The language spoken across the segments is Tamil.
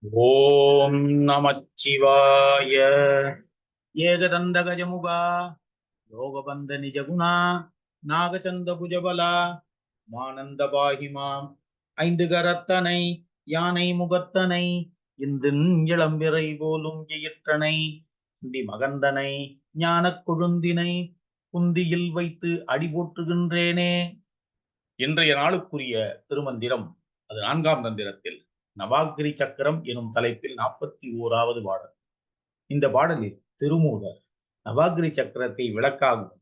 ஓம் நமச்சிவாய. ஏகதந்த கஜமுகா யோகபந்த நிஜகுணா. நாகச்சந்த புஜபலா மானந்த பாகிமாம் ஐந்து கரத்தனை யானை முகத்தனை. இந்தின் இளம்பிறை போலும் எயிற்றனை. இந்தி மகந்தனை ஞானக் கொழுந்தினை. குந்தியில் வைத்து அடிபோற்றுகின்றேனே. இன்றைய நாளுக்குரிய திருமந்திரம் அது நான்காம் தந்திரத்தில். நவாகிரி சக்கரம் எனும் தலைப்பில் நாற்பத்தி ஓராவது பாடல். இந்த பாடலில் திருமூலர் நவாகிரி சக்கரத்தை விளக்காகும்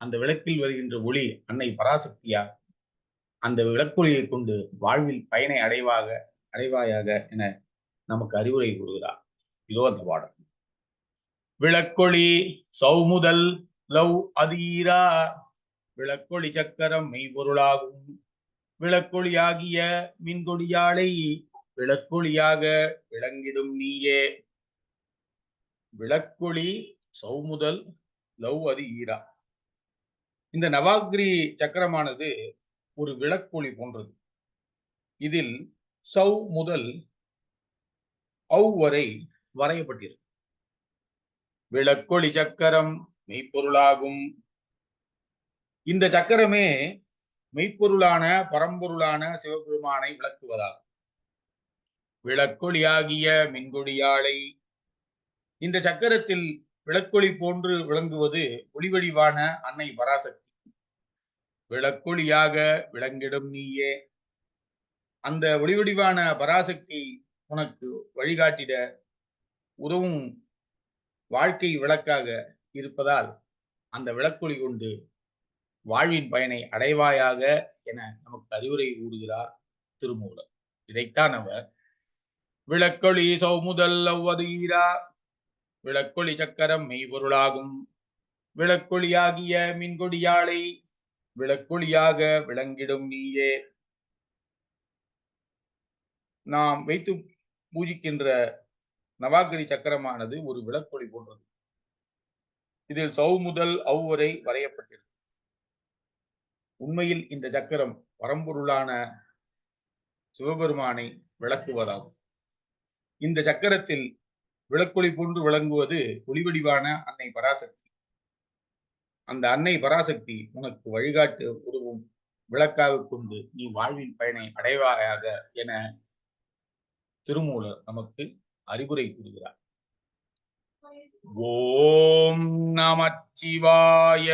அந்த விளக்கில் வருகின்ற ஒளி அன்னை பராசக்தியாக அந்த விளக்கொலியை கொண்டு வாழ்வில் பயனை அடைவாக அடைவாயாக என நமக்கு அறிவுரை கூறுகிறார். இதோ அந்த பாடல். விளக்கொளி சௌமுதல் லவ் அதீரா விளக்கொளி சக்கரம் மெய்பொருளாகும். விளக்கொளியாகிய மின்கொடியாளை விளக்கொளியாக விளங்கிடும் நீயே. விளக்கொளி சௌமுதல் லவ் அது ஈரா. இந்த நவாகிரி சக்கரமானது ஒரு விளக்கொளி போன்றது. இதில் சௌ முதல் ஔ வரை வரையப்பட்டிருக்கு. விளக்கொளி சக்கரம் மெய்ப்பொருளாகும். இந்த சக்கரமே மெய்ப்பொருளான பரம்பொருளான சிவபெருமானை விளக்குவதாகும். விளக்கொளியாகிய மின்கொடியாளை இந்த சக்கரத்தில் விளக்கொளி போன்று விளங்குவது ஒளிவடிவான அன்னை பராசக்தி. விளக்கொளியாக விளங்கிடும் நீயே. அந்த ஒளிவடிவான பராசக்தி உனக்கு வழிகாட்டிட உதவும் வாழ்க்கை விளக்காக இருப்பதால் அந்த விளக்கொளி கொண்டு வாழ்வின் பயனை அடைவாயாக என நமக்கு அறிவுரை கூறுகிறார் திருமூலர். இதைத்தான் அவர் விளக்கொளி சௌமுதல் அவ்வதீரா விளக்கொளி சக்கரம் மெய்பொருளாகும். விளக்கொளியாகிய மின்கொடியாளை விளக்கொளியாக விளங்கிடும் நீயே. நாம் வைத்து பூஜிக்கின்ற நவாகிரி சக்கரமானது ஒரு விளக்கொளி போன்றது. இதில் சௌ முதல் வரையப்பட்டிருக்கும் உண்மையில் இந்த சக்கரம் பரம்பொருளான சிவபெருமானை விளக்குவதாகும். இந்த சக்கரத்தில் விளக்கொளி போன்று விளங்குவது ஒளிவடிவான அன்னை பராசக்தி. அந்த அன்னை பராசக்தி உனக்கு வழிகாட்டு உருவும் விளக்காக கொண்டு நீ வாழ்வின் பயனை அடைவாயாக என திருமூலர் நமக்கு அறிவுரை கூறுகிறார். ஓம் நமச்சிவாய